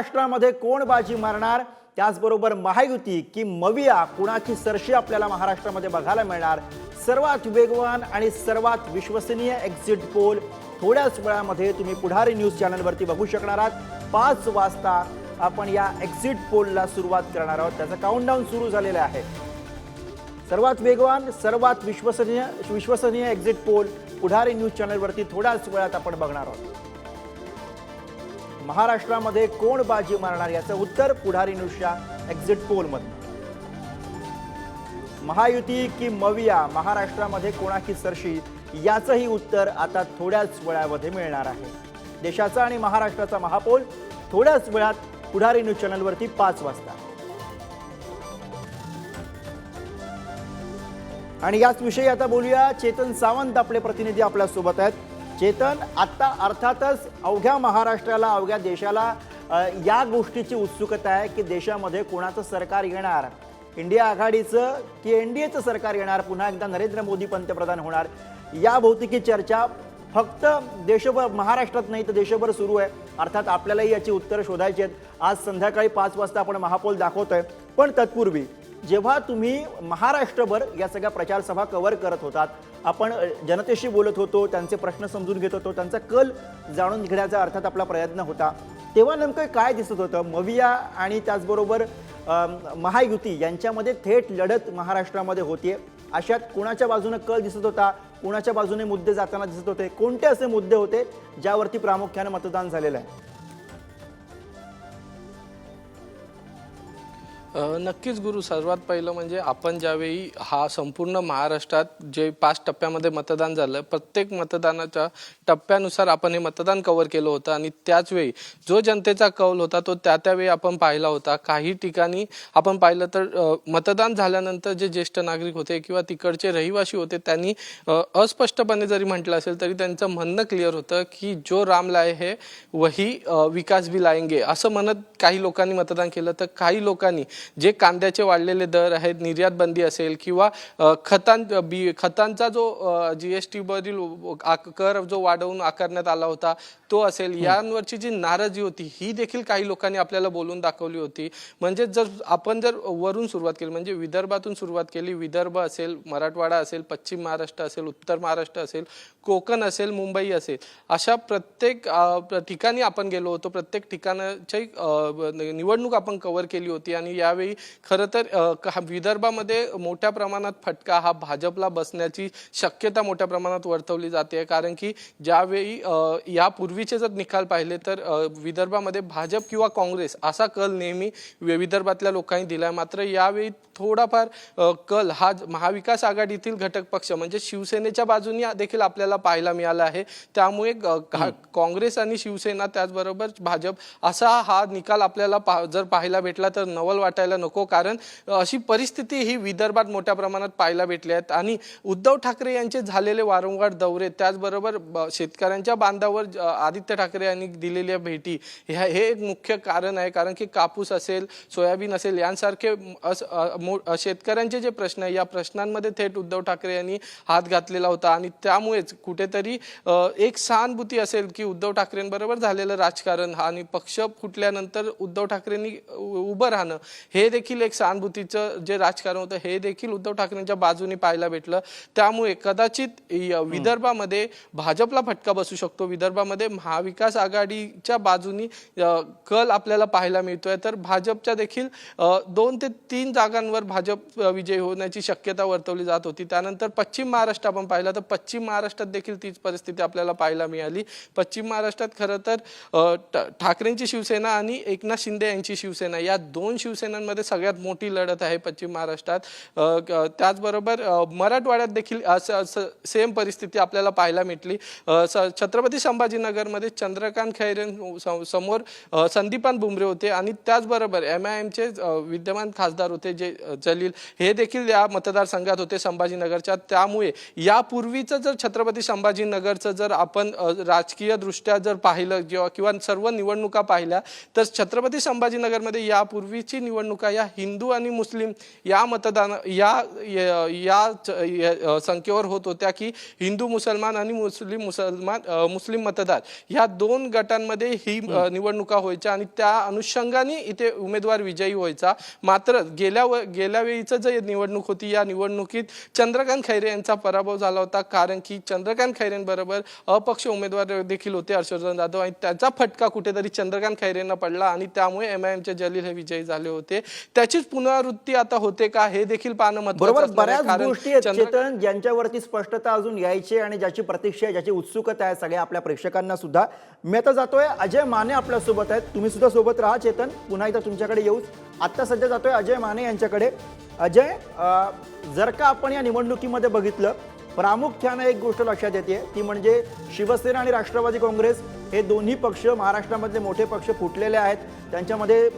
महाराष्ट्रामध्ये कोण बाजी मारणार? त्याचबरोबर महायुती की मविया कुणाची सरशी आपल्याला महाराष्ट्रामध्ये बघायला मिळणार? सर्वात वेगवान आणि सर्वात विश्वसनीय एक्झिट पोल थोड्याच वेळामध्ये तुम्ही पुढारी न्यूज चॅनलवरती बघू शकणार आहात. पाच वाजता आपण या एक्झिट पोलला सुरुवात करणार आहोत. त्याचं काउंटडाऊन सुरू झालेलं आहे. सर्वात वेगवान सर्वात विश्वसनीय विश्वसनीय एक्झिट पोल पुढारी न्यूज चॅनलवरती थोड्याच वेळात आपण बघणार आहोत. महाराष्ट्रामध्ये कोण बाजी मारणार याचं उत्तर पुढारी न्यूजच्या एक्झिट पोलमध्ये महायुती की मविया महाराष्ट्रामध्ये कोणाची सरशी याचंही उत्तर आता थोड्याच वेळामध्ये मिळणार आहे. देशाचा आणि महाराष्ट्राचा महापोल थोड्याच वेळात पुढारी न्यूज चॅनलवरती पाच वाजता. आणि याच विषयी आता बोलूया. चेतन सावंत आपले प्रतिनिधी आपल्यासोबत आहेत. चेतन आत्ता अर्थातच अवघ्या महाराष्ट्राला अवघ्या देशाला या गोष्टीची उत्सुकता आहे की देशामध्ये कोणाचं सरकार येणार? इंडिया आघाडीचं की एन डी एचं सरकार येणार? पुन्हा एकदा नरेंद्र मोदी पंतप्रधान होणार? या भौतिकी चर्चा फक्त देशभर महाराष्ट्रात नाही तर देशभर सुरू आहे. अर्थात आपल्यालाही याची उत्तरं शोधायची आहेत. आज संध्याकाळी पाच वाजता आपण महापौल दाखवतोय. पण तत्पूर्वी जेव्हा तुम्ही महाराष्ट्रभर या सगळ्या प्रचारसभा कव्हर करत होतात आपण जनतेशी बोलत होतो त्यांचे प्रश्न समजून घेत होतो त्यांचा कल जाणून घेण्याचा अर्थात आपला प्रयत्न होता. तेव्हा नेमकं काय दिसत होतं? मविया आणि त्याचबरोबर महायुती यांच्यामध्ये थेट लढत महाराष्ट्रामध्ये होतीये. अशात कुणाच्या बाजूने कल दिसत होता? कुणाच्या बाजूने मुद्दे जाताना दिसत होते? कोणते असे मुद्दे होते? ज्यावरती प्रामुख्याने मतदान झालेलं आहे. नक्कीच गुरु सर्वात पहिलं म्हणजे आपण ज्यावेळी हा संपूर्ण महाराष्ट्रात जे पाच टप्प्यामध्ये मतदान झालं प्रत्येक मतदानाच्या टप्प्यानुसार आपण हे मतदान कव्हर केलं होतं आणि त्याच वेळी जो जनतेचा कौल होता तो त्या त्यावेळी आपण पाहिला होता. काही ठिकाणी आपण पाहिलं तर मतदान झाल्यानंतर जे ज्येष्ठ नागरिक होते किंवा तिकडचे रहिवासी होते त्यांनी अस्पष्टपणे जरी म्हटलं असेल तरी त्यांचं म्हणणं क्लिअर होतं की जो राम लाय हे वही विकास बी लायंगे. असं म्हणत काही लोकांनी मतदान केलं तर काही लोकांनी जे कांद्याचे वाढलेले दर आहेत निर्यात बंदी असेल किंवा खतां बी खतांचा जो जी एस टीवरील कर जो वाढवून आकारण्यात आला होता तो असेल. यांवरची जी नाराजी होती ही देखील काही लोकांनी आपल्याला बोलून दाखवली होती. म्हणजे जर आपण जर वरून सुरुवात केली म्हणजे विदर्भातून सुरुवात केली विदर्भ असेल मराठवाडा असेल पश्चिम महाराष्ट्र असेल उत्तर महाराष्ट्र असेल कोकण असेल मुंबई असेल अशा प्रत्येक ठिकाणी आपण गेलो होतो प्रत्येक ठिकाणाची निवडणूक आपण कव्हर केली होती आणि यावेळी. खरं तर विदर्भामध्ये मोठ्या प्रमाणात फटका हा भाजपला बसण्याची शक्यता मोठ्या प्रमाणात वर्तवली जाते. कारण की ज्यावेळी यापूर्वीचे जर निकाल पाहिले तर विदर्भामध्ये भाजप किंवा काँग्रेस असा कल नेहमी विदर्भातल्या लोकांनी दिलाय. मात्र यावेळी थोडाफार कल हा महाविकास आघाडीतील घटक पक्ष म्हणजे शिवसेनेच्या बाजूनी देखील आपल्याला पाहायला मिळाला आहे. त्यामुळे काँग्रेस आणि शिवसेना त्याचबरोबर भाजप असा हा निकाल आपल्याला जर पाहायला भेटला तर नवल वाटायला नको कारण अशी परिस्थिती ही विदर्भात मोठ्या प्रमाणात पाहायला भेटली आहेत आणि उद्धव ठाकरे यांचे झालेले वारंवार दौरे त्याचबरोबर शेतकऱ्यांच्या बांधावर आदित्य ठाकरे यांनी दिलेल्या भेटी ह्या हे एक मुख्य कारण आहे. कारण की कापूस असेल सोयाबीन असेल यांसारखे मो- शेतकऱ्यांचे जे प्रश्न आहे या प्रश्नांमध्ये थेट उद्धव ठाकरे यांनी हात घातलेला होता. आणि त्यामुळेच कुठेतरी एक सहानुभूती असेल की उद्धव ठाकरेंबरोबर झालेलं राजकारण हा आणि पक्ष फुटल्यानंतर उद्धव ठाकरेंनी उ- उभं राहणं हे देखील एक सहानुभूतीचं जे राजकारण होतं हे देखील उद्धव ठाकरेंच्या बाजूने पाहायला भेटलं. त्यामुळे कदाचित य- विदर्भामध्ये भाजपला फटका बसू शकतो. विदर्भामध्ये महाविकास आघाडीच्या बाजूनी कल आपल्याला पाहायला मिळतोय. तर भाजपच्या देखील दोन ते तीन जागांवर भाजप विजयी होण्याची शक्यता वर्तवली जात होती. त्यानंतर पश्चिम महाराष्ट्र आपण पाहिलं तर पश्चिम महाराष्ट्रात देखील तीच परिस्थिती आपल्याला पाहायला मिळाली. पश्चिम महाराष्ट्रात खरं तर ठाकरेंची शिवसेना आणि एकनाथ शिंदे यांची शिवसेना या दोन शिवसेनांमध्ये सगळ्यात मोठी लढत आहे पश्चिम महाराष्ट्रात. त्याचबरोबर मराठवाड्यात देखील सेम परिस्थिती आपल्याला पाहायला मिळली छत्रपती संभाजीनगरमध्ये चंद्रकांत खैरे समोर संदीपान बुमरे होते आणि त्याचबरोबर एम आय एमचे विद्यमान खासदार होते जे जलील. हे देखील या मतदारसंघात होते संभाजीनगरच्या. त्यामुळे यापूर्वीचं जर छत्रपती संभाजीनगरचं जर आपण राजकीय दृष्ट्या जर पाहिलं किंवा किंवा सर्व निवडणुका पाहिल्या तर छत्रपती संभाजीनगरमध्ये यापूर्वीची निवडणूक निवडणुका या हिंदू आणि मुस्लिम या मतदान या या या च- या- संख्येवर होत होत्या की हिंदू मुसलमान आणि मुस्लिम मुसलमान मुस्लिम मतदार या दोन गटांमध्ये ही निवडणुका व्हायच्या आणि त्या अनुषंगाने इथे उमेदवार विजयी व्हायचा. मात्र गेल्या व- गेल्या वेळीचं जे निवडणूक होती या निवडणुकीत चंद्रकांत खैरे यांचा पराभव झाला होता कारण की चंद्रकांत खैरेंबरोबर अपक्ष उमेदवार देखील होते हर्षवर्धन जाधव आणि त्याचा फटका कुठेतरी चंद्रकांत खैरेंना पडला आणि त्यामुळे एम आय एमचे जलील हे विजयी झाले होते. त्याचीच पुनरावृत्ती आता होते का हे देखील पाहणं आहे. बऱ्याच गोष्टी चेतन ज्यांच्यावरती स्पष्टता अजून यायची आणि ज्याची प्रतीक्षा आहे ज्याची उत्सुकता आहे सगळ्या आपल्या प्रेक्षकांना सुद्धा. मी आता जातोय. अजय माने आपल्यासोबत आहेत. तुम्ही सुद्धा सोबत राहा चेतन. पुन्हा एकदा तुमच्याकडे येऊच. आत्ता सध्या जातोय अजय माने यांच्याकडे. अजय जर का आपण या निवडणुकीमध्ये बघितलं प्रामुख्यानं एक गोष्ट लक्षात येते ती म्हणजे शिवसेना आणि राष्ट्रवादी काँग्रेस हे दोन्ही पक्ष महाराष्ट्रामधले मोठे पक्ष फुटलेले आहेत. त्यांच्यामध्ये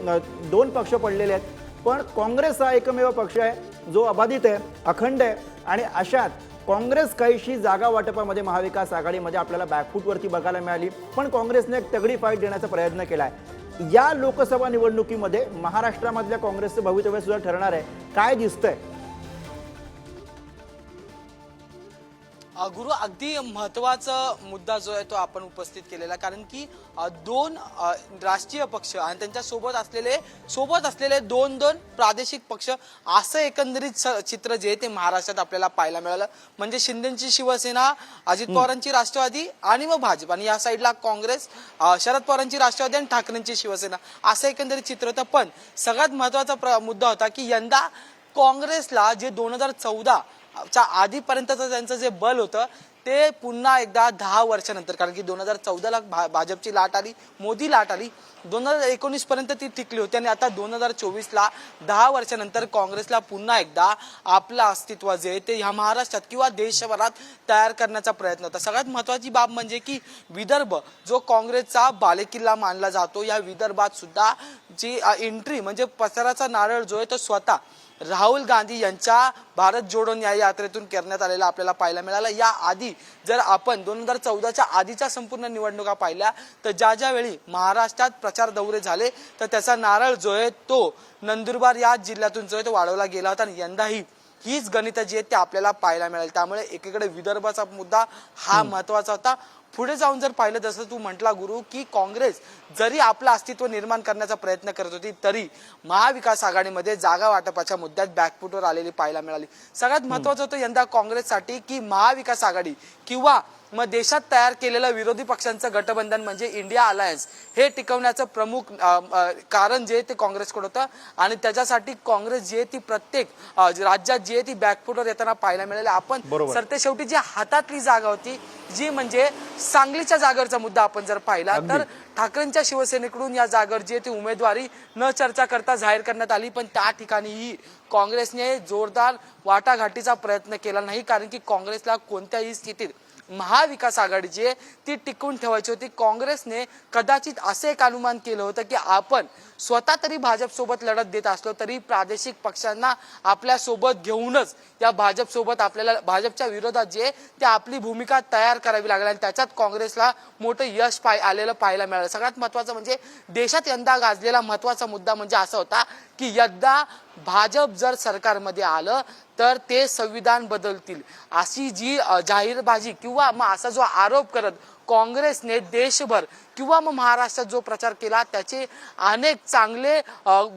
दोन पक्ष पडलेले आहेत. पण काँग्रेस हा एकमेव पक्ष आहे जो अबाधित आहे अखंड आहे आणि अशात काँग्रेस काहीशी जागा वाटपामध्ये महाविकास आघाडीमध्ये आपल्याला बॅकफूटवरती बघायला मिळाली. पण काँग्रेसने एक तगडी फाईट देण्याचा प्रयत्न केला आहे या लोकसभा निवडणुकीमध्ये महाराष्ट्रामधल्या काँग्रेसचं भवितव्य सुद्धा ठरणार आहे. काय दिसतंय? गुरु अगदी महत्त्वाचा मुद्दा जो आहे तो आपण उपस्थित केलेला. कारण की दोन राष्ट्रीय पक्ष आणि त्यांच्यासोबत असलेले सोबत असलेले दोन दोन प्रादेशिक पक्ष असं एकंदरीत चित्र जे आहे ते महाराष्ट्रात आपल्याला पाहायला मिळालं. म्हणजे शिंदेची शिवसेना अजित पवारांची राष्ट्रवादी आणि मग भाजप. आणि या साईडला काँग्रेस शरद पवारांची राष्ट्रवादी आणि ठाकरेंची शिवसेना. असं एकंदरीत चित्र होतं. पण सगळ्यात महत्त्वाचा प्र- मुद्दा होता की यंदा काँग्रेसला जे दोन हजार चौदा च्या आधीपर्यंतचं त्यांचं जे बल होतं ते पुन्हा एकदा दहा वर्षानंतर कारण की दोन हजार चौदाला भा भाजपची लाट आली मोदी लाट आली दोन हजार एकोणीसपर्यंत ती टिकली होती आणि आता दोन हजार चोवीसला दहा वर्षानंतर काँग्रेसला पुन्हा एकदा आपलं अस्तित्व जे आहे ते ह्या महाराष्ट्रात किंवा देशभरात तयार करण्याचा प्रयत्न होता. सगळ्यात महत्त्वाची बाब म्हणजे की विदर्भ जो काँग्रेसचा बालेकिल्ला मानला जातो या विदर्भात सुद्धा जी एंट्री म्हणजे पसराचा नारळ जो आहे तो स्वतः राहुल गांधी यांच्या भारत जोडो न्याय यात्रेतून करण्यात आलेला आपल्याला पाहायला मिळाला. या आधी जर आपण दोन हजार चौदाच्या आधीच्या संपूर्ण निवडणुका पाहिल्या तर ज्या ज्या वेळी महाराष्ट्रात प्रचार दौरे झाले तर त्याचा नारळ जो आहे तो नंदुरबार या जिल्ह्यातून जो आहे तो वाढवला गेला होता आणि यंदाही हीच गणित जी आहेत ते आपल्याला पाहायला मिळेल. त्यामुळे एकीकडे विदर्भाचा मुद्दा हा महत्त्वाचा होता. पुढे जाऊन जर पाहिलं जसं तू म्हटला गुरु की काँग्रेस जरी आपलं अस्तित्व निर्माण करण्याचा प्रयत्न करत होती तरी महाविकास आघाडीमध्ये जागा वाटपाच्या मुद्द्यात बॅकफुटवर आलेली पाहायला मिळाली. सगळ्यात महत्वाचं होतं यंदा काँग्रेससाठी की महाविकास आघाडी किंवा मग देशात तयार केलेलं विरोधी पक्षांचं गठबंधन म्हणजे इंडिया अलायन्स हे टिकवण्याचं प्रमुख कारण जे ते काँग्रेसकडे होतं. आणि त्याच्यासाठी काँग्रेस जी आहे ती प्रत्येक राज्यात जी आहे ती बॅकफुटवर येताना पाहायला मिळाली. आपण बरोबर. तर ते शेवटी जी हातातली जागा होती जी म्हणजे सांगलीच्या जागेवरचा मुद्दा आपण जर पाहिला तर ठाकरेंच्या शिवसेनेकडून या जागेवर जी आहे ती उमेदवारी न चर्चा करता जाहीर करण्यात आली. पण त्या ठिकाणीही काँग्रेसने जोरदार वाटाघाटीचा प्रयत्न केला नाही कारण की काँग्रेसला कोणत्याही स्थितीत महाविकास आघाडी जी आहे ती टिकवून ठेवायची होती. काँग्रेसने कदाचित असे एक अनुमान केलं होतं की आपण स्वतः तरी भाजपसोबत लढत देत असलो तरी प्रादेशिक पक्षांना आपल्यासोबत घेऊनच या भाजपसोबत आपल्याला भाजपच्या विरोधात जे ते आपली भूमिका तयार करावी लागली आणि त्याच्यात काँग्रेसला मोठं यश पाय आलेलं पाहायला मिळालं. सगळ्यात महत्वाचं म्हणजे देशात यंदा गाजलेला महत्त्वाचा मुद्दा म्हणजे असा होता की यंदा भाजप जर सरकारमध्ये आलं तर ते संविधान बदलतील. अशी जी जाहीरबाजी किंवा मग असा जो आरोप करत काँग्रेसने देशभर किंवा मग महाराष्ट्रात जो प्रचार केला त्याचे अनेक चांगले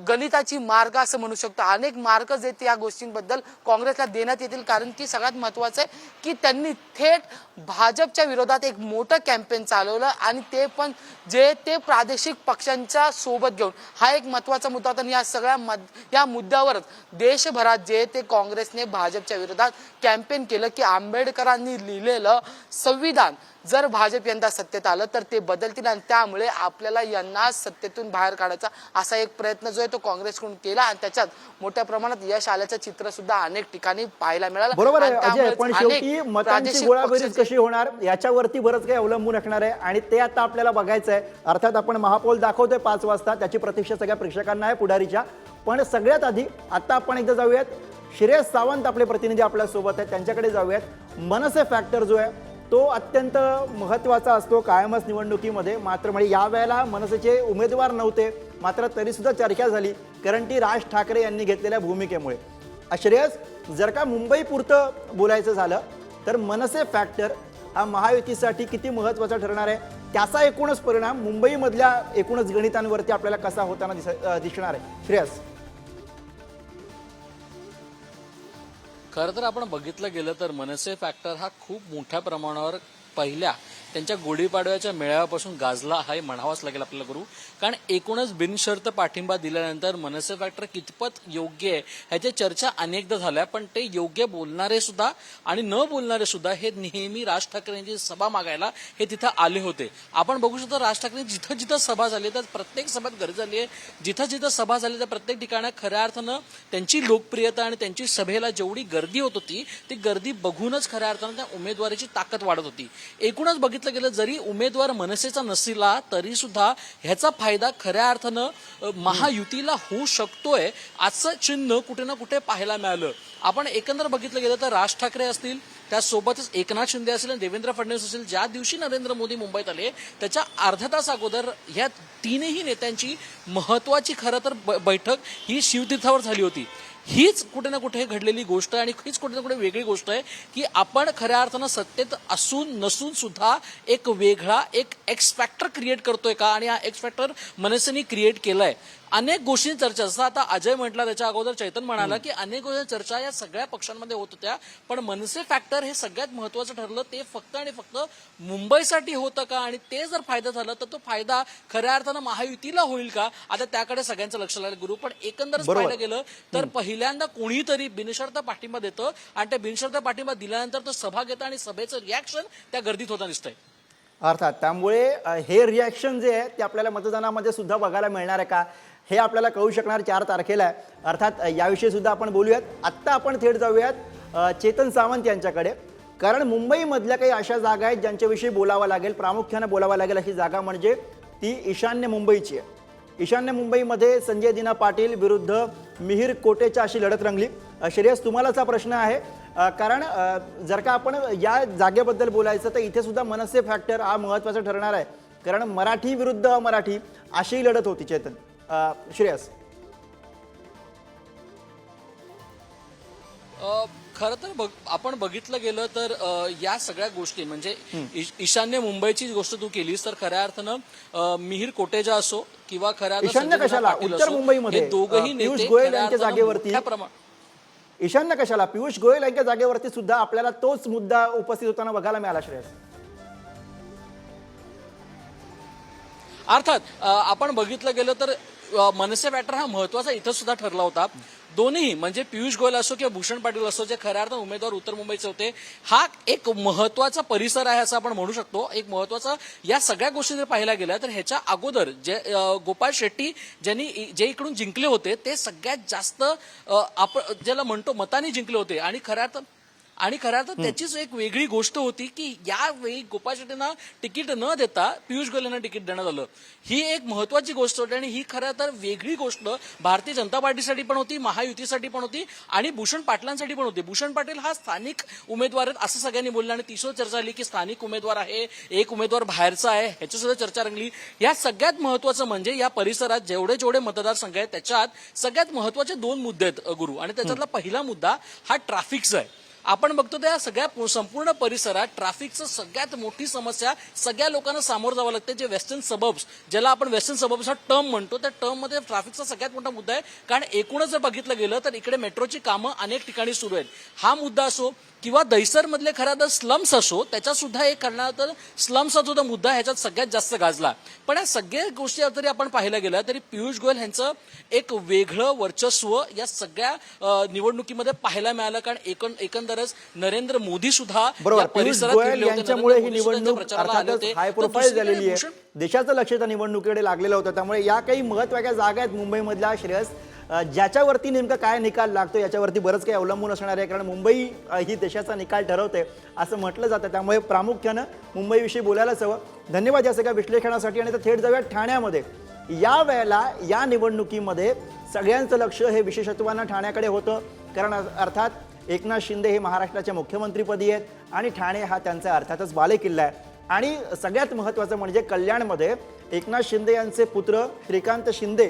गणिताची मार्ग असं म्हणू शकतो. अनेक मार्ग जे या गोष्टींबद्दल काँग्रेसला देण्यात येतील. कारण की सगळ्यात महत्वाचं आहे की त्यांनी थेट भाजपच्या विरोधात एक मोठं कॅम्पेन चालवलं आणि ते पण जे ते प्रादेशिक पक्षांच्या सोबत घेऊन. हा एक महत्त्वाचा मुद्दा होता आणि या सगळ्या मद या मुद्द्यावरच देशभरात जे ते काँग्रेसने भाजपच्या विरोधात कॅम्पेन केलं की आंबेडकरांनी लिहिलेलं संविधान. जर भाजप यंदा सत्तेत आलं तर ते बदलतील आणि त्यामुळे आपल्याला यांना सत्तेतून बाहेर काढायचा असा एक प्रयत्न जो आहे तो काँग्रेसकडून केला आणि त्याच्यात मोठ्या प्रमाणात यश आल्याचं चित्र सुद्धा अनेक ठिकाणी पाहायला मिळालं. बरोबर आहे पण शेवटी मतांची गोळाबेरीज कशी होणार याच्यावरती बरंच काही अवलंबून असणार आहे आणि ते आता आपल्याला बघायचं आहे अर्थात आपण महापौल दाखवतोय पाच वाजता त्याची प्रतीक्षा सगळ्या प्रेक्षकांना आहे पुढारीच्या. पण सगळ्यात आधी आता आपण एकदा जाऊयात. श्रेयस सावंत आपले प्रतिनिधी आपल्यासोबत आहेत त्यांच्याकडे जाऊयात. मनसे फॅक्टर जो आहे तो अत्यंत महत्त्वाचा असतो कायमच निवडणुकीमध्ये. मात्र म्हणजे या वेळेला मनसेचे उमेदवार नव्हते. मात्र तरीसुद्धा चर्चा झाली कारण ती राज ठाकरे यांनी घेतलेल्या भूमिकेमुळे. श्रेयस जर का मुंबईपुरतं बोलायचं झालं तर मनसे फॅक्टर हा महायुतीसाठी किती महत्त्वाचा ठरणार आहे? त्याचा एकूणच परिणाम मुंबईमधल्या एकूणच गणितांवरती आपल्याला कसा होताना दिस दिसणार आहे. श्रेयस. खरं तर आपण बघितलं गेलं तर मनसे फॅक्टर हा खूप मोठ्या प्रमाणावर पहिल्या त्यांच्या गुढीपाडव्याच्या मेळाव्यापासून गाजला आहे म्हणावाच लागेल आपल्याला गुरु. कारण एकूणच बिनशर्त पाठिंबा दिल्यानंतर मनसे फॅक्टर कितपत योग्य आहे ह्याच्या चर्चा अनेकदा झाल्या पण ते योग्य बोलणारे सुद्धा आणि न बोलणारे सुद्धा हे नेहमी राज ठाकरेंची सभा मागायला हे तिथं आले होते. आपण बघू शकतो राज ठाकरे जिथं जिथं सभा झाली तर प्रत्येक सभेत गर्दी झाली आहे. जिथं जिथं सभा झाली तर प्रत्येक ठिकाणी खऱ्या अर्थानं त्यांची लोकप्रियता आणि त्यांची सभेला जेवढी गर्दी होत होती ती गर्दी बघूनच खऱ्या अर्थानं त्या उमेदवारीची ताकद वाढत होती. एकूणच बघितलं गेलं जरी उमेदवार मनसेचा नसला तरी सुद्धा ह्याचा फायदा खऱ्या अर्थानं महायुतीला होऊ शकतोय असं चिन्ह कुठे ना कुठे पाहायला मिळालं. आपण एकंदर बघितलं गेलं तर राज ठाकरे असतील त्यासोबतच एकनाथ शिंदे असेल आणि देवेंद्र फडणवीस असेल ज्या दिवशी नरेंद्र मोदी मुंबईत आले त्याच्या अर्धा तास अगोदर ह्या तीनही नेत्यांची महत्वाची खरं तर ब- बैठक ही शिवतीर्थावर झाली होती. हीच कुठे ना कुठे घडलेली गोष्ट आहे आणि हीच कुठे ना कुठे वेगळी गोष्ट आहे की आपण खऱ्या अर्थानं सत्तेत असून नसून सुद्धा एक वेगळा एक एक्स फॅक्टर क्रिएट करतोय का? आणि हा एक्स फॅक्टर मनसेने क्रिएट केलाय. अनेक गोष्टी चर्चा जसं आता अजय म्हटला त्याच्या अगोदर चैतन म्हणाला की अनेक गोष्टी चर्चा या सगळ्या पक्षांमध्ये होत होत्या पण मनसे फॅक्टर हे सगळ्यात महत्वाचं ठरलं ते फक्त आणि फक्त मुंबईसाठी होतं का? आणि ते जर फायदा झाला तर तो फायदा खऱ्या अर्थानं महायुतीला होईल का? आता त्याकडे सगळ्यांचं लक्ष लागलं गुरु पण एकंदरच. पाहिलं गेलं तर पहिल्यांदा कोणीतरी बिनशर्त पाठिंबा देतं आणि त्या बिनशर्त पाठिंबा दिल्यानंतर तो सभा घेतं आणि सभेचं रिॲक्शन त्या गर्दीत होता दिसतंय. अर्थात त्यामुळे हे रिॲक्शन जे आहे ते आपल्याला मतदानामध्ये सुद्धा बघायला मिळणार आहे का? हे आपल्याला कळू शकणार चार तारखेला. आहे अर्थात याविषयी सुद्धा आपण बोलूयात. आत्ता आपण थेट जाऊयात चेतन सावंत यांच्याकडे. कारण मुंबईमधल्या काही अशा जागा आहेत ज्यांच्याविषयी बोलावं लागेल प्रामुख्यानं बोलावं लागेल अशी जागा म्हणजे ती ईशान्य मुंबईची आहे. ईशान्य मुंबईमध्ये संजय दिना पाटील विरुद्ध मिहीर कोटेच्या अशी लढत रंगली. श्रेयस तुम्हालाच हा प्रश्न आहे. कारण जर का आपण या जागेबद्दल बोलायचं तर इथे सुद्धा मनसे फॅक्टर हा महत्त्वाचा ठरणार आहे. कारण मराठी विरुद्ध मराठी अशी लढत होती चेतन. अ, श्रेयस अ, खरं तर बघ आपण बघितलं गेलं तर अ, या सगळ्या गोष्टी म्हणजे ईश- ईशान्य मुंबईची गोष्ट तू केलीस तर खऱ्या अर्थानं अ, मिहीर कोटेजा असो किंवा खऱ्या अर्थानं ईशान्य संजय कशाला? पाटील उत्तर असो, मुंबईमध्ये, हे दोघही अ, पियुष नेते गोयल खऱ्या यांच्या अर्थानं जागेवरती मोठ्या प्रमाणात ईशान्य कशाला? पियुष गोयल यांच्या जागेवरती सुद्धा आपल्याला तोच मुद्दा उपस्थित होताना बघायला मिळाला श्रेयस. अर्थात अ, आपण बघितलं गेलं तर मनसे बॅटर हा महत्त्वाचा इथं सुद्धा ठरला होता. दोन्ही म्हणजे पियुष गोयल असो किंवा भूषण पाटील असो जे खऱ्या अर्थानं उमेदवार उत्तर मुंबईचे होते हा एक महत्त्वाचा परिसर आहे असं आपण म्हणू शकतो. एक महत्त्वाचा या सगळ्या गोष्टी जर पाहायला गेल्या तर ह्याच्या अगोदर जे गोपाळ शेट्टी ज्यांनी जे इकडून जिंकले होते ते सगळ्यात जास्त आपण ज्याला म्हणतो मताने जिंकले होते. आणि खऱ्या अर्थ आणि खऱ्या अर्थात त्याचीच एक वेगळी गोष्ट होती की यावेळी गोपाळ शेट्टींना तिकीट न देता पियुष गोयल यांना तिकीट देण्यात आलं. ही एक महत्वाची गोष्ट होती आणि ही खरं तर वेगळी गोष्ट भारतीय जनता पार्टीसाठी पण होती महायुतीसाठी पण होती आणि भूषण पाटलांसाठी पण होती. भूषण पाटील हा स्थानिक उमेदवार आहेत असं सगळ्यांनी बोललं आणि ती सुद्धा चर्चा झाली की स्थानिक उमेदवार आहे एक उमेदवार बाहेरचा आहे ह्याची सुद्धा चर्चा रंगली. या सगळ्यात महत्वाचं म्हणजे या परिसरात जेवढे जेवढे मतदारसंघ आहेत त्याच्यात सगळ्यात महत्त्वाचे दोन मुद्दे आहेत गुरु. आणि त्याच्यातला पहिला मुद्दा हा ट्रॅफिकचा आहे. आपण बघतो त्या सगळ्या संपूर्ण परिसरात ट्रॅफिकचं सगळ्यात मोठी समस्या सगळ्या लोकांना सामोरं जावं लागते. जे वेस्टर्न सबब्स ज्याला आपण वेस्टर्न सबब्स हा टर्म म्हणतो त्या टर्ममध्ये ट्रॅफिकचा सगळ्यात मोठा मुद्दा आहे. कारण एकूणच जर बघितलं गेलं तर इकडे मेट्रोची कामं अनेक ठिकाणी सुरू आहेत. हा मुद्दा असो किंवा दैसर मधले खरा तर स्लम्स असो त्याच्यात सुद्धा एक करणार तर स्लम्सचा जो मुद्दा ह्याच्यात सगळ्यात जास्त गाजला. पण या सगळ्या गोष्टी जरी आपण पाहायला गेलं तरी पियुष गोयल ह्यांचं एक वेगळं वर्चस्व या सगळ्या निवडणुकीमध्ये पाहायला मिळालं. कारण एकंदर एकंदरच नरेंद्र मोदी सुद्धा. यांच्यामुळे ही निवडणूक अर्थातच. हाय प्रोफाईल झालेली आहे. देशाचं लक्ष त्या निवडणुकीकडे लागलेलं होतं. त्यामुळे या काही महत्त्वाच्या जागा आहेत मुंबईमधल्या श्रेयस. ज्याच्यावरती नेमका काय निकाल लागतो याच्यावरती बरंच काही अवलंबून असणार आहे. कारण मुंबई ही देशाचा निकाल ठरवते असं म्हटलं जातं. त्यामुळे प्रामुख्यानं मुंबईविषयी बोलायलाच हवं. धन्यवाद या सगळ्या विश्लेषणासाठी आणि थेट जाऊया ठाण्यामध्ये. या वेळेला या निवडणुकीमध्ये सगळ्यांचं लक्ष हे विशेषत्वानं ठाण्याकडे होतं. कारण अर्थात एकनाथ शिंदे हे महाराष्ट्राच्या मुख्यमंत्रीपदी आहेत आणि ठाणे हा त्यांचा अर्थातच बालेकिल्ला आहे. आणि सगळ्यात महत्त्वाचं म्हणजे कल्याणमध्ये एकनाथ शिंदे यांचे पुत्र श्रीकांत शिंदे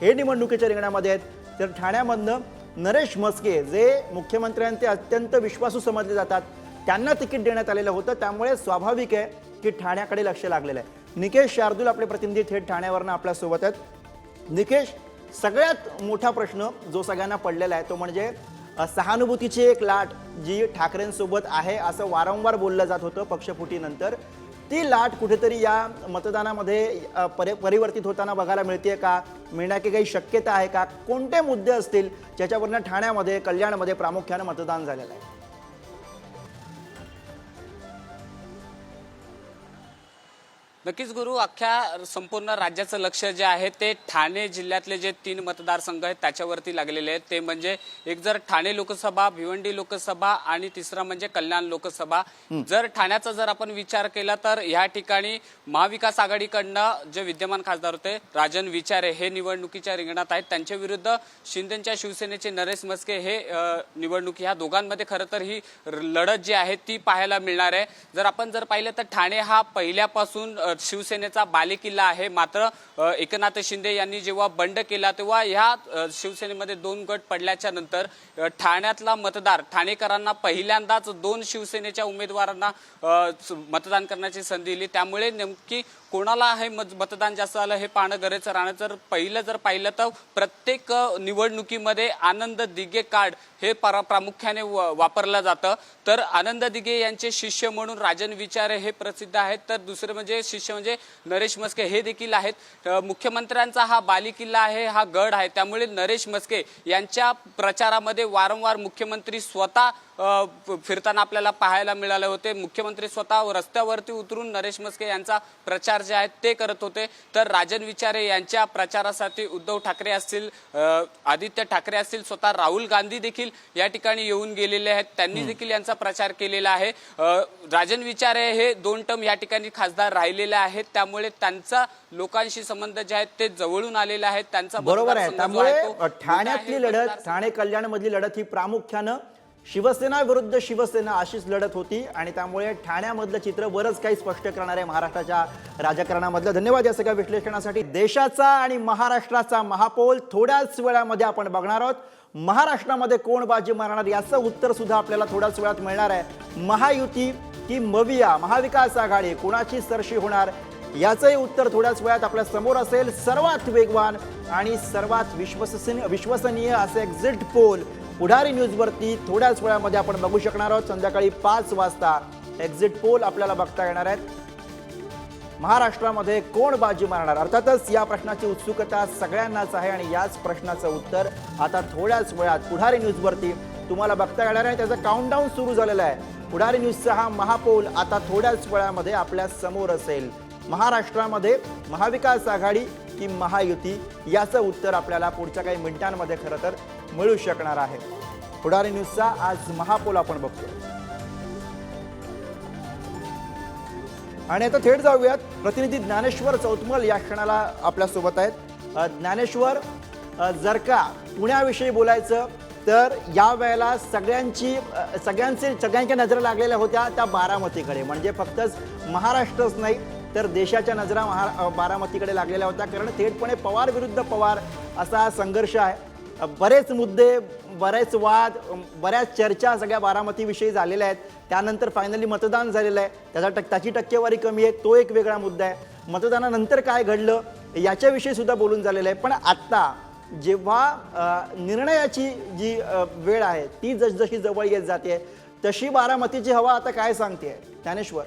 हे निवडणुकीच्या रिंगणामध्ये आहेत. तर ठाण्यामधनं नरेश म्हस्के जे मुख्यमंत्र्यांचे अत्यंत विश्वासू समजले जातात त्यांना तिकीट देण्यात आलेलं होतं. त्यामुळे स्वाभाविक आहे की ठाण्याकडे लक्ष लागलेलं आहे. निकेश शार्दूल आपले प्रतिनिधी थेट ठाण्यावरनं आपल्यासोबत आहेत. निकेश सगळ्यात मोठा प्रश्न जो सगळ्यांना पडलेला आहे तो म्हणजे सहानुभूतीची एक लाट जी ठाकरेंसोबत आहे असं वारंवार बोललं जात होतं पक्षफुटीनंतर. ती लाट कुठेतरी या मतदानामध्ये परि परिवर्तित होताना बघायला मिळते का? मिळण्याची काही शक्यता आहे का? कोणते मुद्दे असतील? ज्याच्यावरनं ठाण्यामध्ये कल्याणमध्ये प्रामुख्यानं मतदान झालेलं आहे. नक्कीच गुरु अख्ख्या संपूर्ण राज्याचं लक्ष जे आहे ते ठाणे जिल्ह्यातले जे तीन मतदारसंघ आहेत त्याच्यावरती लागलेले आहेत. ते म्हणजे एक जर ठाणे लोकसभा भिवंडी लोकसभा आणि तिसरा म्हणजे कल्याण लोकसभा. जर ठाण्याचा जर आपण विचार केला तर या ठिकाणी महाविकास आघाडीकडनं जे विद्यमान खासदार होते राजन विचारे हे निवडणुकीच्या रिंगणात आहेत. त्यांच्या विरुद्ध शिंदेच्या शिवसेनेचे नरेश मस्के हे निवडणूक ह्या दोघांमध्ये खरं तर ही लढत जी आहे ती पाहायला मिळणार आहे. जर आपण जर पाहिलं तर ठाणे हा पहिल्यापासून शिवसेनेचा बालेकिल्ला आहे. मात्र एकनाथ शिंदे यांनी जेव्हा बंड केला तेव्हा ह्या शिवसेनेमध्ये दोन गट पडल्याच्या नंतर ठाण्यातला मतदार ठाणेकरांना पहिल्यांदाच दोन शिवसेनेच्या उमेदवारांना मतदान करण्याची संधी दिली. त्यामुळे नेमकी कोणाला हे मत- मतदान जास्त झालं हे पाहणं गरजेचं राहणं. जर पहिलं जर पाहिलं तर प्रत्येक निवडणुकीमध्ये आनंद दिगे कार्ड हे परा प्रामुख्याने व- वापरलं जातं. तर आनंद दिगे यांचे शिष्य म्हणून राजन विचारे हे प्रसिद्ध आहेत. तर दुसरे म्हणजे शिष्य म्हणजे नरेश मस्के हे देखील आहेत. मुख्यमंत्र्यांचा हा बालिकिल्ला आहे हा गड आहे. त्यामुळे नरेश मस्के यांच्या प्रचारामध्ये वारंवार मुख्यमंत्री स्वतः फिरताना आपल्याला पाहायला मिळाले होते. मुख्यमंत्री स्वतः रस्त्यावरती उतरून नरेश मस्के यांचा प्रचार जे आहे ते करत होते. तर राजन विचारे यांच्या प्रचारासाठी उद्धव ठाकरे असतील आदित्य ठाकरे असतील स्वतः राहुल गांधी देखील या ठिकाणी येऊन गेलेले आहेत. त्यांनी देखील यांचा प्रचार केलेला आहे. राजन विचारे हे दोन टर्म या ठिकाणी खासदार राहिलेले आहेत. त्यामुळे त्यांचा लोकांशी संबंध जे आहेत ते जवळून आलेले आहेत. त्यांचा बरोबर आहे. त्यामुळे आहे ठाण्यातली आहे. लढत ठाणे कल्याणमधली लढत ही प्रामुख्यानं शिवसेना विरुद्ध शिवसेना अशीच लढत होती आणि त्यामुळे ठाण्यामधलं चित्र बरंच काही स्पष्ट करणार आहे महाराष्ट्राच्या राजकारणामधलं. धन्यवाद या सगळ्या विश्लेषणासाठी. देशाचा आणि महाराष्ट्राचा महापौल थोड्याच वेळामध्ये आपण बघणार आहोत. महाराष्ट्रामध्ये कोण बाजी मारणार याचं उत्तर सुद्धा आपल्याला थोड्याच वेळात मिळणार आहे. महायुती की मविया महाविकास आघाडी कोणाची सरशी होणार? याचंही उत्तर थोड्याच वेळात आपल्यासमोर असेल. सर्वात वेगवान आणि सर्वात विश्वसनीय विश्वसनीय असे एक्झिट पोल पुढारी न्यूजवरती थोड्याच वेळामध्ये आपण बघू शकणार आहोत. संध्याकाळी पाच वाजता एक्झिट पोल आपल्याला बघता येणार आहेत. महाराष्ट्रामध्ये कोण बाजी मारणार? अर्थातच या प्रश्नाची उत्सुकता सगळ्यांनाच आहे आणि याच प्रश्नाचं उत्तर आता थोड्याच वेळात पुढारी न्यूजवरती तुम्हाला बघता येणार आहे. त्याचं काउंटडाऊन सुरू झालेलं आहे. पुढारी न्यूजचा हा महापोल आता थोड्याच वेळामध्ये आपल्यासमोर असेल. महाराष्ट्रामध्ये महाविकास आघाडी की महायुती? याचं उत्तर आपल्याला पुढच्या काही मिनिटांमध्ये खरं तर मिळू शकणार आहे. पुढारी न्यूजचा आज महापोल आपण बघतोय. आणि आता थेट जाऊयात. प्रतिनिधी ज्ञानेश्वर चौतमल या क्षणाला आपल्यासोबत आहेत. ज्ञानेश्वर जर का पुण्याविषयी बोलायचं तर या वेळेला सगळ्यांची सगळ्यांचे सगळ्यांच्या नजरा लागलेल्या होत्या त्या बारामतीकडे. म्हणजे फक्तच महाराष्ट्रच नाही तर देशाच्या नजरा महा बारामतीकडे लागलेल्या होत्या. कारण थेटपणे पवार विरुद्ध पवार असा हा संघर्ष आहे. बरेच मुद्दे बरेच वाद बऱ्याच चर्चा सगळ्या बारामतीविषयी झालेल्या आहेत. त्यानंतर फायनली मतदान झालेलं आहे. त्याचा टक त्याची टक्केवारी कमी आहे. तो एक वेगळा मुद्दा आहे. मतदानानंतर काय घडलं याच्याविषयी सुद्धा बोलून झालेलं आहे. पण आत्ता जेव्हा निर्णयाची जी वेळ आहे ती जसजशी जवळ येत जाते तशी बारामतीची हवा आता काय सांगते ज्ञानेश्वर?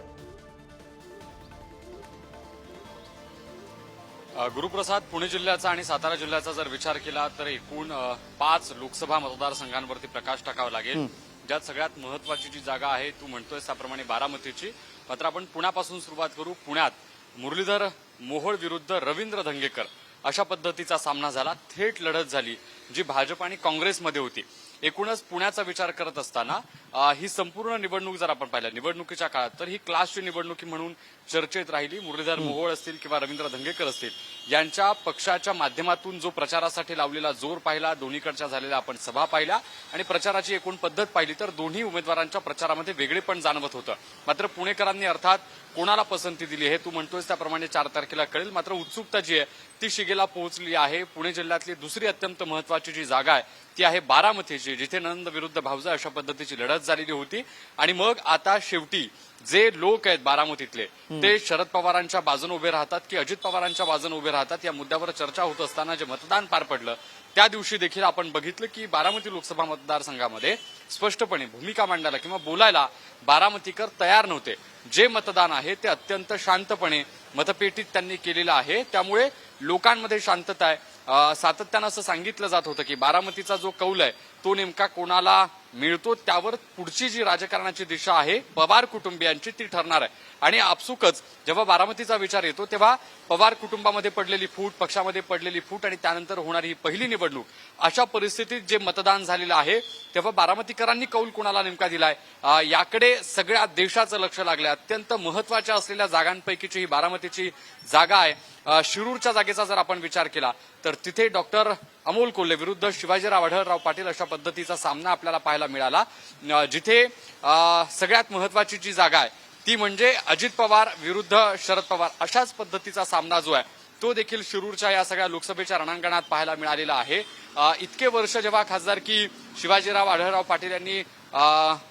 गुरुप्रसाद पुणे जिल्ह्याचा आणि सातारा जिल्ह्याचा जर विचार केला तर एकूण पाच लोकसभा मतदारसंघांवरती प्रकाश टाकावा लागेल. ज्यात सगळ्यात महत्वाची जी जागा आहे तू म्हणतोय त्याप्रमाणे बारामतीची. मात्र आपण पुण्यापासून सुरुवात करू. पुण्यात मुरलीधर मोहोळ विरुद्ध रवींद्र धंगेकर अशा पद्धतीचा सामना झाला. थेट लढत झाली जी भाजप आणि काँग्रेसमध्ये होती. एकूणच पुण्याचा विचार करत असताना ही संपूर्ण निवडणूक जर आपण पाहिलं निवडणुकीच्या काळात तर ही क्लासची निवडणुकी म्हणून चर्चेत राहिली. मुरलीधर मोहोळ असतील किंवा रवींद्र धंगेकर असतील यांच्या पक्षाच्या माध्यमातून जो प्रचारासाठी लावलेला जोर पाहिला दोन्हीकडच्या झालेल्या आपण सभा पाहिल्या आणि प्रचाराची एकूण पद्धत पाहिली तर दोन्ही उमेदवारांच्या प्रचारामध्ये वेगळेपण जाणवत होतं. मात्र पुणेकरांनी अर्थात कोणाला पसंती दिली हे तू म्हणतोयस त्याप्रमाणे चार तारखेला कळेल. मात्र उत्सुकता जी आहे ती शिगेला पोहोचली आहे. पुणे जिल्ह्यातली दुसरी अत्यंत महत्वाची जी जागा आहे ती आहे बारामतीची जिथे नंद विरुद्ध भावजा अशा पद्धतीची लढत झालेली होती. आणि मग आता शेवटी जे लोक आहेत बारामतीतले ते शरद पवारांच्या बाजूने उभे राहतात की अजित पवारांच्या बाजूने उभे राहतात या मुद्द्यावर चर्चा होत असताना जे मतदान पार पडलं त्या दिवशी देखील आपण बघितलं की बारामती लोकसभा मतदारसंघामध्ये स्पष्टपणे भूमिका मांडायला किंवा बोलायला बारामतीकर तयार नव्हते. जे मतदान आहे ते अत्यंत शांतपणे मतपेटीत त्यांनी केलेलं आहे. त्यामुळे लोकांमध्ये शांतता आहे. सातत्यानं असं सांगितलं जात होतं की बारामतीचा जो कौल आहे तो नेमका कोणाला मिळतो त्यावर पुढची जी राजकारणाची दिशा आहे पवार कुटुंबियांची ती ठरणार आहे. आणि आपसुकच जेव्हा बारामतीचा विचार येतो तेव्हा पवार कुटुंबामध्ये पडलेली फूट पक्षामध्ये पडलेली फूट आणि त्यानंतर होणारी ही पहिली निवडणूक अशा परिस्थितीत जे मतदान झालेलं आहे तेव्हा बारामतीकरांनी कौल कुणाला नेमका दिलाय? याकडे सगळ्या देशाचं लक्ष लागलं अत्यंत महत्त्वाच्या असलेल्या जागांपैकीची ही बारामतीची जागा आहे. शिरूरच्या जागेचा जर आपण विचार केला तर तिथे डॉक्टर अमोल कोल्हे विरुद्ध शिवाजीराव आढळराव पाटील अशा पद्धतीचा सामना आपल्याला पाहायला मिळाला. जिथे सगळ्यात महत्वाची जी जागा आहे ती म्हणजे अजित पवार विरुद्ध शरद पवार अशाच पद्धतीचा सामना जो आहे तो देखील शिरूरच्या या सगळ्या लोकसभेच्या रणांगणात पाहायला मिळालेला आहे. इतके वर्ष जेव्हा खासदारकी शिवाजीराव आढळराव पाटील यांनी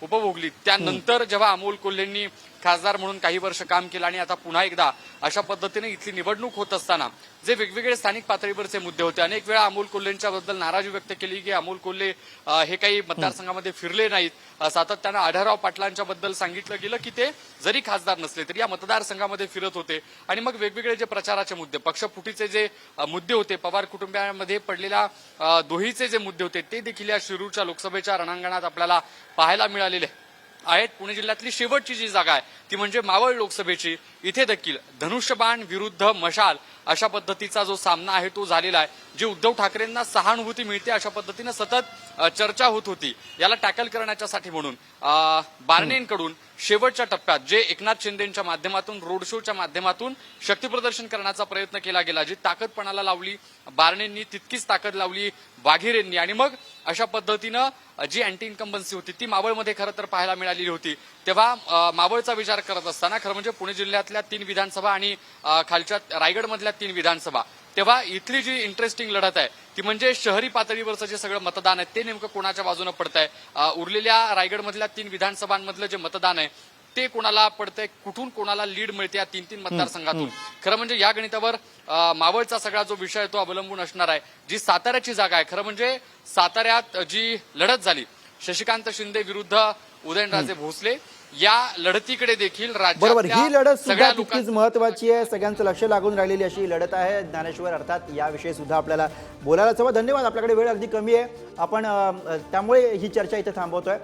उपभोगली त्यानंतर जेव्हा अमोल कोल्हेंनी खासदार म्हणून काही वर्ष काम केलं आणि आता पुन्हा एकदा अशा पद्धतीने इथली निवडणूक होत असताना जे वेगवेगळे स्थानिक पातळीवरचे मुद्दे होते अनेक वेळा अमोल कोल्हेंच्या बद्दल नाराजी व्यक्त केली की अमोल कोल्हे हे काही मतदारसंघामध्ये फिरले नाहीत. सातत्यानं आढळराव पाटलांच्या बद्दल सांगितलं गेलं की ते जरी खासदार नसले तरी या मतदारसंघामध्ये फिरत होते. आणि मग वेगवेगळे जे प्रचाराचे मुद्दे पक्षफुटीचे जे मुद्दे होते पवार कुटुंबियांमध्ये पडलेल्या दोहीचे जे मुद्दे होते ते देखील या शिरूरच्या लोकसभेच्या रणांगणात आपल्याला पाहायला मिळालेले. आहेत. पुणे जिल्ह्यातली शेवटची जी जागा आहे ती म्हणजे मावळ लोकसभेची. इथे देखील धनुष्यबाण विरुद्ध मशाल अशा पद्धतीचा जो सामना आहे तो झालेला आहे. जे उद्धव ठाकरेंना सहानुभूती मिळते अशा पद्धतीनं सतत चर्चा होत होती. याला टॅकल करण्याच्यासाठी म्हणून अ, शेवटच्या टप्प्यात जे एकनाथ शिंदेच्या माध्यमातून रोड शोच्या माध्यमातून शक्तीप्रदर्शन करण्याचा प्रयत्न केला गेला जी ताकदपणाला लावली बार्नेंनी तितकीच ताकद लावली वाघेरेंनी. आणि मग अशा पद्धतीनं जी अँटी इन्कम्बन्सी होती ती मावळमध्ये खरं तर पाहायला मिळालेली होती. तेव्हा मावळचा विचार करत असताना खरं म्हणजे पुणे जिल्ह्यातल्या तीन विधानसभा आणि खालच्या रायगडमधल्या तीन विधानसभा. तेव्हा इथली जी इंटरेस्टिंग लढत आहे ती म्हणजे शहरी पातळीवरचं जे सगळं मतदान आहे ते नेमकं कोणाच्या बाजूनं पडत आहे उरलेल्या रायगडमधल्या तीन विधानसभांमधलं जे मतदान आहे ते कोणाला पडतंय? कुठून कोणाला लीड मिळते या तीन तीन मतदारसंघातून? खरं म्हणजे या गणितावर मावळचा सगळा जो विषय आहे तो अवलंबून असणार आहे. जी साताऱ्याची जागा आहे खरं म्हणजे साताऱ्यात जी लढत झाली शशिकांत शिंदे विरुद्ध उदयनराजे भोसले या लढतीकडे देखील बरोबर ही लढत सुद्धा तितकीच महत्वाची आहे. सगळ्यांचं लक्ष लागून राहिलेली अशी लढत आहे. ज्ञानेश्वर अर्थात याविषयी सुद्धा आपल्याला बोलायलाच हवं. धन्यवाद आपल्याकडे वेळ अगदी कमी आहे. आपण त्यामुळे ही चर्चा इथे थांबवतोय.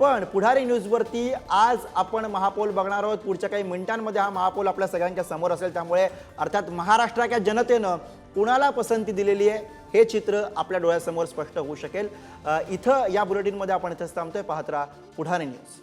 पण पुढारी न्यूजवरती आज आपण महापौल बघणार आहोत. पुढच्या काही मिनिटांमध्ये हा महापौल आपल्या सगळ्यांच्या समोर असेल. त्यामुळे अर्थात महाराष्ट्राच्या जनतेनं कुणाला पसंती दिलेली आहे हे चित्र आपल्या डोळ्यासमोर स्पष्ट होऊ शकेल. इथं या बुलेटिनमध्ये आपण इथंच थांबतोय. पाहत राहा Pudhari news.